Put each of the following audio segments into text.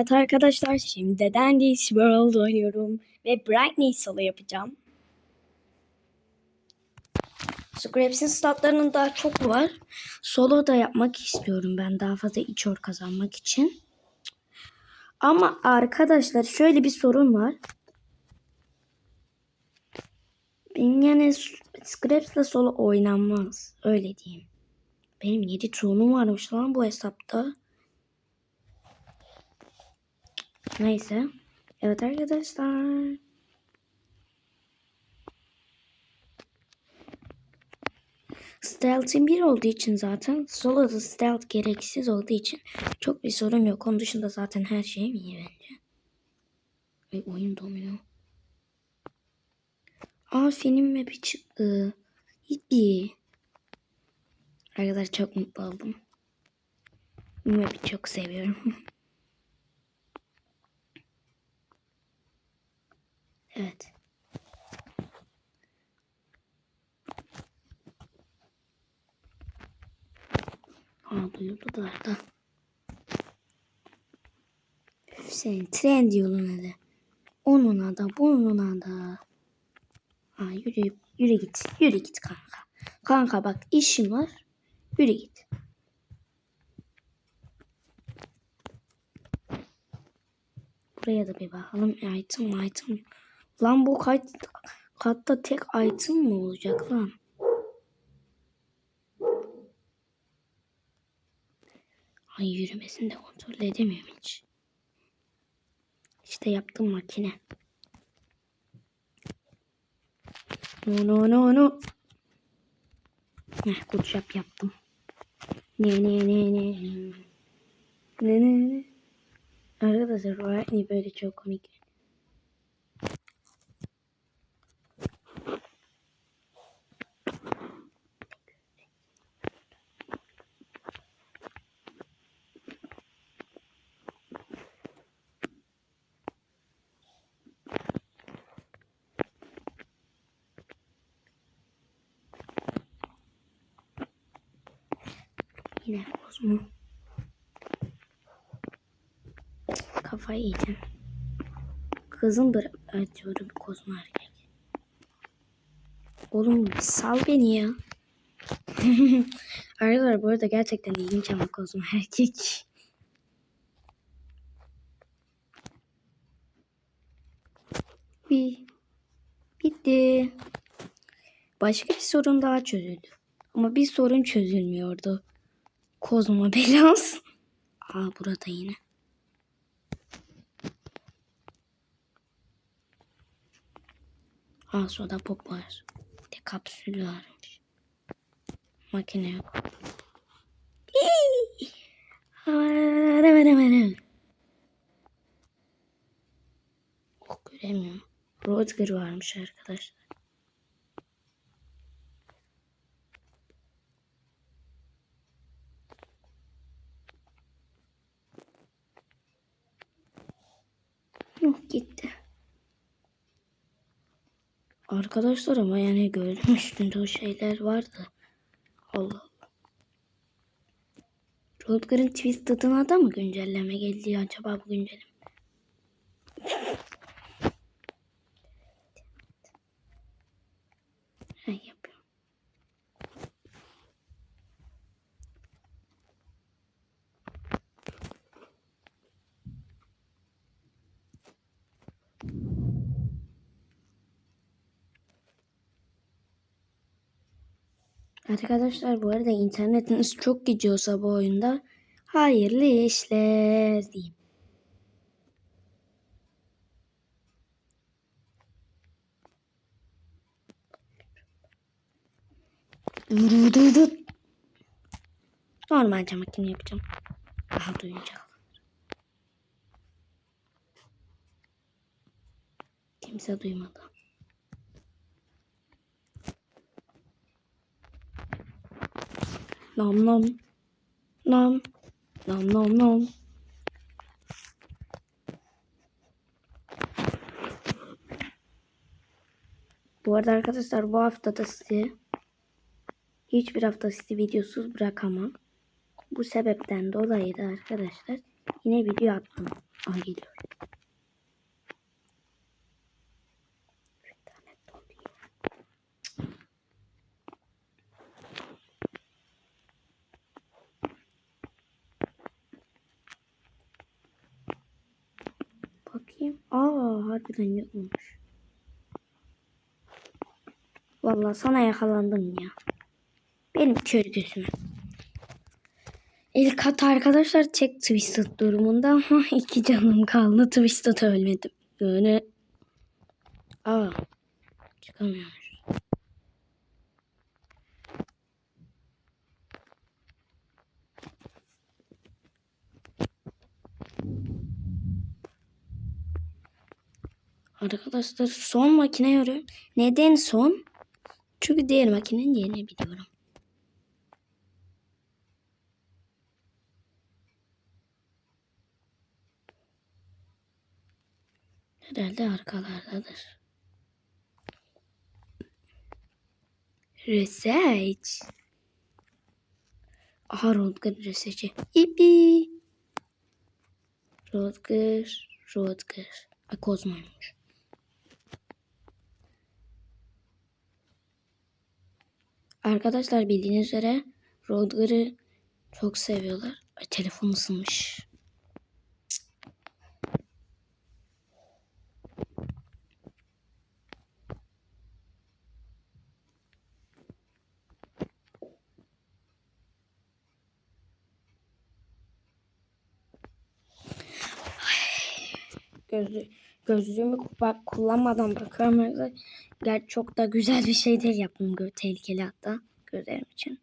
Evet arkadaşlar şimdi Dandy's World oynuyorum ve Brightness solo yapacağım. Scraps'in statlarının daha çok var. Solo da yapmak istiyorum ben daha fazla iç or kazanmak için. Ama arkadaşlar şöyle bir sorun var. Benim yani Scraps'la solo oynanmaz. Öyle diyeyim. Benim 7 tronum varmış lan bu hesapta. Neyse. Evet arkadaşlar. Stealth'in bir olduğu için zaten solo'da stealth gereksiz olduğu için çok bir sorun yok. Onun dışında zaten her şeyim iyi bence. Ay oyun donuyor. Aa film map'i çıktı. Hippie. Arkadaşlar çok mutlu oldum. Bu çok seviyorum. evet. Aa duyuldular da. Üf, Senin trend yoluna da. Onuna da bununa da. Aa, yürü, yürü git. Yürü git kanka. Kanka bak işim var. Yürü git. Buraya da bir bakalım. Item item. Lan bu kat, katta tek item mı olacak lan? Ay yürümesini de kontrol edemiyorum hiç. İşte yaptım makine. No no no no. Heh job yaptım. Ne ne ne ne. Ne ne ne. Arkadaşlar Whitney böyle çok komik. Yine Kozmo. Kafayı yiyeceğim. Kızım bir ötüyordu bir Kozmo erkek. Oğlum sal beni ya. Arkadaşlar bu arada gerçekten ilginç ama Kozmo erkek. Bir. Bitti. Başka bir sorun daha çözüldü. Ama bir sorun çözülmüyordu. Kozma belans. Aa burada yine. Aa soda pop var. Bir de kapsül varmış. Makine yok. Hemen hemen. Oh, göremiyorum. Rodger varmış arkadaşlar. Yok gitti. Arkadaşlar ama yani gördüm üstünde o şeyler vardı. Allah Allah. Rodger'ın Twisted'ına da mı güncelleme geldi acaba bu güncelleme? Arkadaşlar bu arada internetiniz çok gidiyorsa bu oyunda hayırlı işler diyeyim. Normal cam makine yapacağım. Daha duyacak. Kimse duymadı. Nom nom. Nom. Nom nom nom. Bu arada arkadaşlar bu hafta da sizi hiçbir hafta sizi videosuz bırakamam. Bu sebepten dolayı da arkadaşlar yine video attım. Aa geliyor. Bakayım. Aa harbiden yokmuş. Vallahi sana yakalandım ya. Benim kör gözüme. İlk hat arkadaşlar tek Twisted durumunda ama iki canım kaldı. Twisted ölmedim. Böyle. Aa. Çıkamıyormuş. Arkadaşlar son makine arıyorum. Neden son? Çünkü diğer makinenin yerini biliyorum. Herhalde arkalardadır. Research. Aha Rodger research'i. İpi. Rodger. Rodger. Ay Kozmo'ymuş. Arkadaşlar bildiğiniz üzere Rodger'ı çok seviyorlar. Ay telefon ısınmış. Gözlü, gözlüğümü kullanmadan bakıyorum. Gerçi çok da güzel bir şey değil yaptım. Gö- Tehlikeli hatta gözlerim için.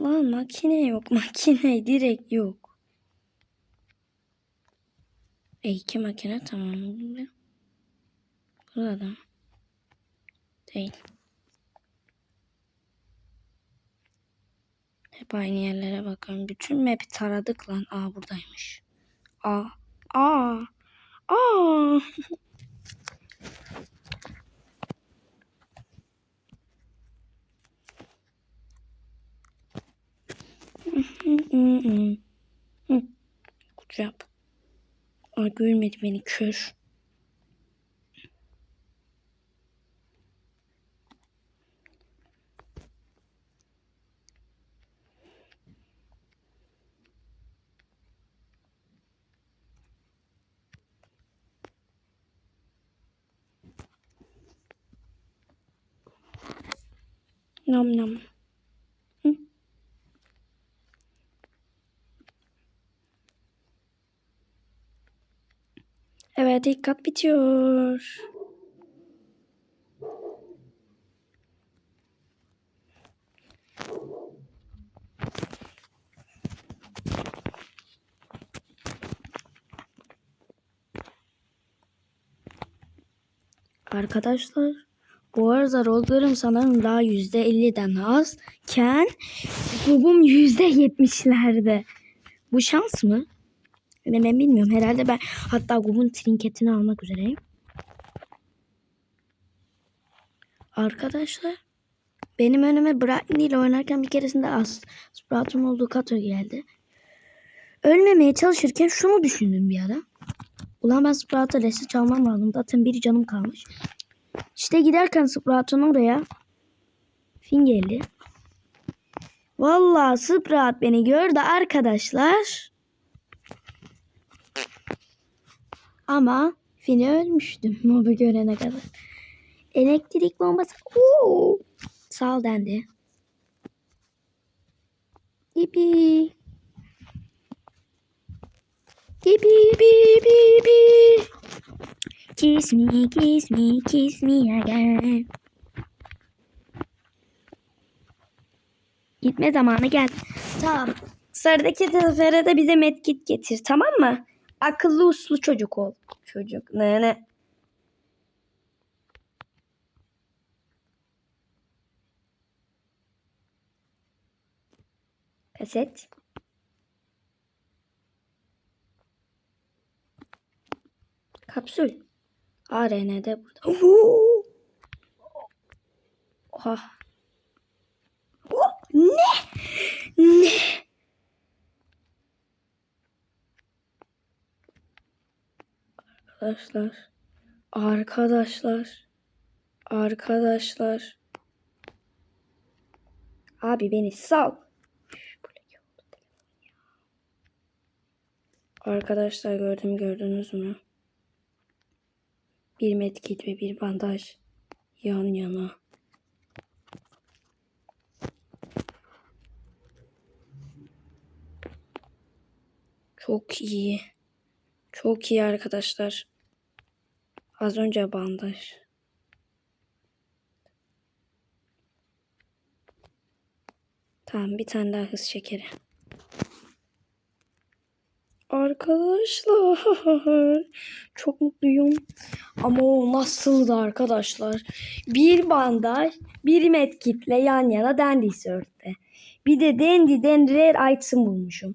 Lan makine yok. Makine direkt yok. E iki makine tamam. Burada da. Değil. Hep aynı yerlere bakıyorum. Bütün map'i taradık lan. Aa buradaymış. Aa. Aa. Aa. Kutu yap. Aa görmedi beni kör. Nam nam. Hı. Evet ilk kat bitiyor. Arkadaşlar bu arada rollerim sanırım daha %50'den azken Gubum %70'lerde. Bu şans mı? Ben, ben bilmiyorum. Herhalde ben hatta Gub'un trinketini almak üzereyim. Arkadaşlar benim önüme Bratni ile oynarken bir keresinde az Sprat'ın olduğu kato geldi. Ölmemeye çalışırken şunu düşündüm bir ara. Ulan ben Sprat'a resi çalmam lazım. Zaten bir canım kalmış. İşte giderken Sprat'ın oraya Fin geldi. Vallahi Sprat beni gördü arkadaşlar. Ama Fin'i ölmüştüm mobu görene kadar. Elektrik bombası. Oo! Sal dendi. İpi. İpi ipi ipi ipi. Kiss me, kiss me, kiss me again. Gitme zamanı geldi. Tamam. Sıradaki sefere de bize medkit getir tamam mı? Akıllı uslu çocuk ol. Çocuk. Ne ne. Kaset. Kapsül. ARN'de burada. Oha. Oh, ne? Ne? Arkadaşlar. Arkadaşlar. Arkadaşlar. Abi beni sal. Arkadaşlar gördüm gördünüz mü? Bir medkit ve bir bandaj yan yana. Çok iyi. Çok iyi arkadaşlar. Az önce bandaj. Tamam bir tane daha hız şekeri. Arkadaşlar çok mutluyum. Ama o nasıldı arkadaşlar? Bir bandaj, bir medkitle yan yana Dandy Surf'te. Bir de Dandy'den rare item bulmuşum.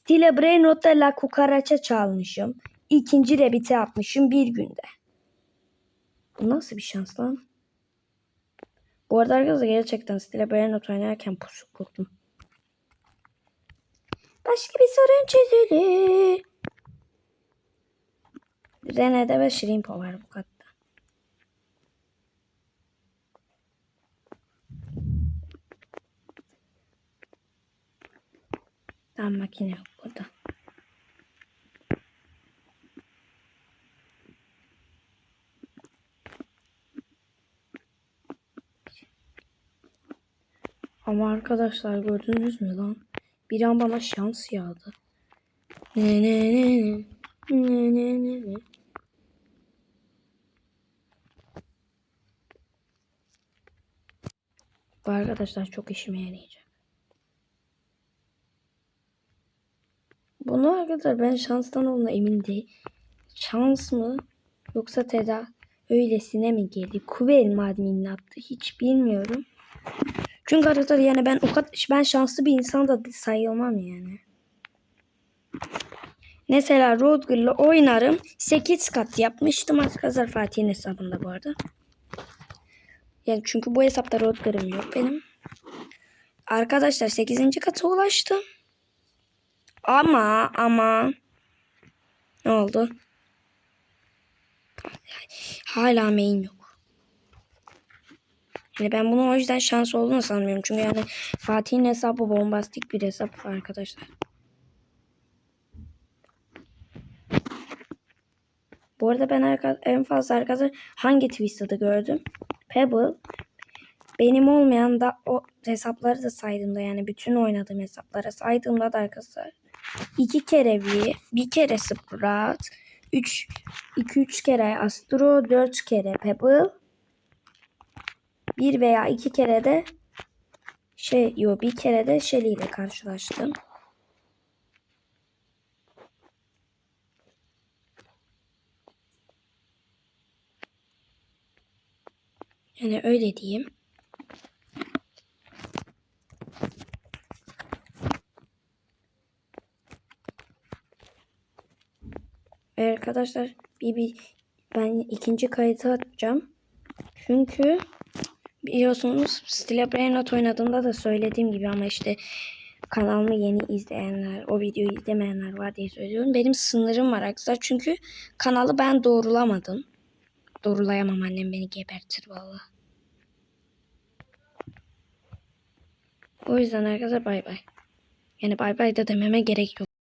Stile Brainrot'ta La Cucaracha çalmışım. İkinci rebite atmışım bir günde. Bu nasıl bir şans lan? Bu arada arkadaşlar gerçekten Stile Brainrot oynarken pusu buldum. Başka bir sorun çözülü. Rene'de ve Shrimpo var bu katta. Tam makine yok burada. Ama arkadaşlar gördünüz mü lan? Bir an bana şans yağdı. Ne ne ne ne. Ne ne ne ne. Bu arkadaşlar çok işime yarayacak. Bunu arkadaşlar ben şanstan olduğuna emin değil. Şans mı yoksa teda öylesine mi geldi? Kuvel madminin attı hiç bilmiyorum. Çünkü arkadaşlar yani ben o kadar ben şanslı bir insan da sayılmam yani. Mesela Rodgir'la oynarım. 8 kat yapmıştım arkadaşlar Fatih'in hesabında bu arada. Yani çünkü bu hesapta Rodgir'im yok benim. Arkadaşlar 8. kata ulaştım. Ama ama ne oldu? Hala main yok. Yani ben bunun o yüzden şans olduğunu sanmıyorum. Çünkü yani Fatih'in hesabı bombastik bir hesap arkadaşlar. Bu arada ben en fazla arkadaşlar hangi Twisted'ı gördüm? Pebble. Benim olmayan da o hesapları da saydığımda yani bütün oynadığım hesaplara saydığımda da arkadaşlar iki kere bir, bir kere Sprout, 3 2 3 kere Astro, 4 kere Pebble, bir veya iki kere de şey yok bir kere de Shelly ile karşılaştım. Yani öyle diyeyim. Arkadaşlar bir, bir ben ikinci kayıtı atacağım. Çünkü biliyorsunuz Stila Brainrot oynadığımda da söylediğim gibi ama işte kanalımı yeni izleyenler, o videoyu izlemeyenler var diye söylüyorum. Benim sınırım var arkadaşlar. Çünkü kanalı ben doğrulamadım. Doğrulayamam annem beni gebertir valla. O yüzden arkadaşlar bay bay. Yani bay bay da dememe gerek yok.